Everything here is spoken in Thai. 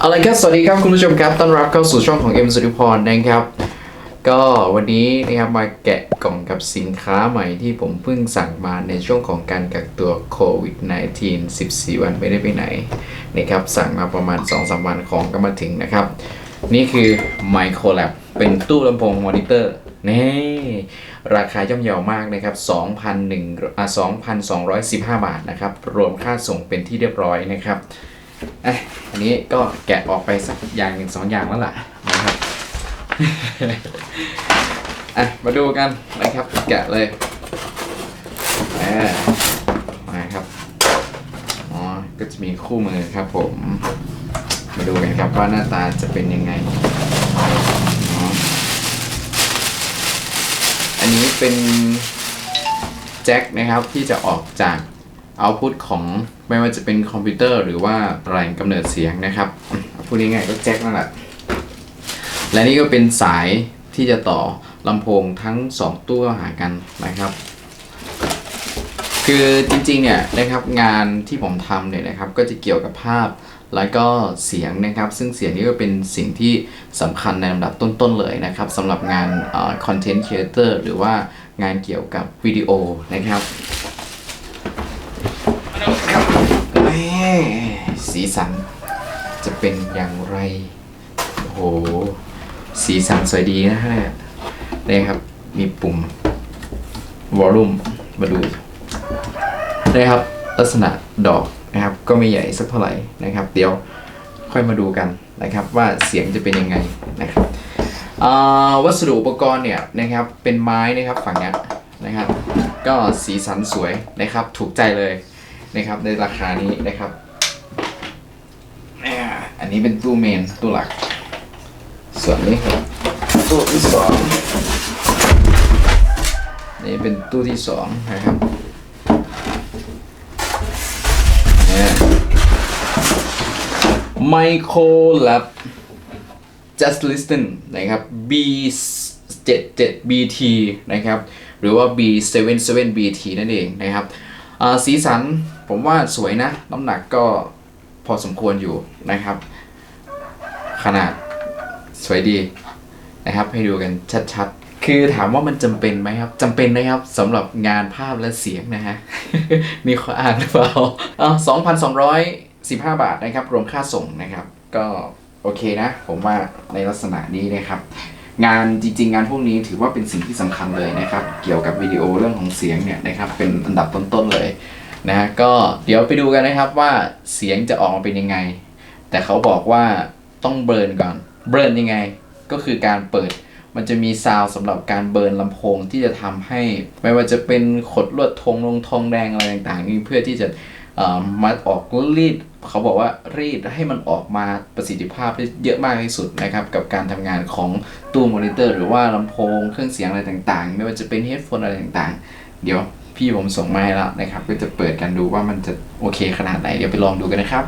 เอาละครับ สวัสดีครับคุณผู้ชมครับต้อนรับเข้าสู่ช่องของเอ็มสุธิพรนะครับ ก็วันนี้นะครับมาแกะกล่องกับสินค้าใหม่ที่ผมเพิ่งสั่งมาในช่วงของการกักตัวโควิด -19 14 วันไม่ได้ไปไหนนะครับสั่งมาประมาณ 2-3 วันของก็มาถึงนะครับ นี่คือ Microlab เป็นตู้ลำโพงมอนิเตอร์นี่ราคาย่อมเยาวมากนะครับ2,100อะ2,215 บาทนะครับ รวมค่าส่งเป็นที่เรียบร้อยนะครับ อะอันนี้ก็แกะออกไปสักอย่างหนึ่งสองอย่างแล้วล่ะนะครับอะมาดูกันนะครับ แกะเลยอ่ามาครับอ๋อก็จะมีคู่มือครับผม มาดูกันครับว่าหน้าตาจะเป็นยังไงอ๋ออันนี้เป็นแจ็คนะครับที่จะออกจาก เอาพุตของไม่ว่าจะเป็นคอมพิวเตอร์หรือว่าแหล่งกำเนิดเสียงนะครับพูดง่ายๆก็แจ็คนั่นแหละและนี่ก็เป็นสายที่จะต่อลำโพงทั้ง 2 ตัวหากันนะครับ คือจริงๆเนี่ยนะครับงานที่ผมทำเนี่ยนะครับก็จะเกี่ยวกับภาพแล้วก็เสียงนะครับ ซึ่งเสียงนี่ก็เป็นสิ่งที่สำคัญในลำดับต้นๆเลยนะครับสำหรับงานคอนเทนต์ครีเอเตอร์หรือว่างานเกี่ยวกับวิดีโอนะครับ ครับแม่สีสันจะเป็นอย่างไร โอ้โห สีสันสวยดีนะฮะนี่ครับ มีปุ่มวอลลุ่มมาดูนะครับ ลักษณะดอกนะครับ ก็ไม่ใหญ่สักเท่าไหร่นะครับ เดี๋ยวค่อยมาดูกันนะครับ ว่าเสียงจะเป็นยังไงนะครับอ่าวัสดุอุปกรณ์เนี่ยนะครับ เป็นไม้นะครับฝั่งนี้นะครับ ก็สีสันสวยนะครับ ถูกใจเลย นะครับในราคานี้นะครับอ่าอันนี้เป็นตู้เมนตู้หลัก ส่วนนี้ครับตู้ที่สองนี่เป็นตู้ที่สองนะครับเนี่ย Micro Lab Just Listen นะครับ B77 BT นะครับ หรือว่า B77 BT นั่นเองนะครับอ่า สีสันผมว่าสวยนะ น้ำหนักก็พอสมควรอยู่นะครับ ขนาดสวยดีนะครับ ให้ดูกันชัดๆ คือถามว่ามันจำเป็นไหมครับจำเป็นนะครับสำหรับงานภาพและเสียงนะฮะ มีข้ออ้างหรือเปล่าอ่า2,215บาทนะครับ รวมค่าส่งนะครับ ก็โอเคนะ ผมว่าในลักษณะนี้นะครับ งานจริง ๆ งานพวกนี้ถือว่าเป็นสิ่งที่สำคัญเลยนะครับ เกี่ยวกับวิดีโอเรื่องของเสียงเนี่ยนะครับเป็นอันดับต้นๆเลยนะฮะก็เดี๋ยวไปดูกันนะครับว่าเสียงจะออกมาเป็นยังไง แต่เขาบอกว่าต้องเบิร์นก่อนเบิร์นยังไง ก็คือการเปิดมันจะมีซาวสำหรับการเบิร์นลำโพงที่จะทำให้ ไม่ว่าจะเป็นขดลวดทงลงทองแดงอะไรต่างๆนี่เพื่อที่จะ มาออกรีดเขาบอกว่ารีดให้มันออกมาประสิทธิภาพได้เยอะมากที่สุดนะครับ กับการทำงานของตู้มอนิเตอร์ หรือว่าลำโพงเครื่องเสียงอะไรต่างๆ ไม่ว่าจะเป็นเฮดโฟนอะไรต่างๆ เดี๋ยวพี่ผมส่งมาให้แล้วนะครับ ก็จะเปิดกันดูว่ามันจะโอเคขนาดไหน เดี๋ยวไปลองดูกันนะครับ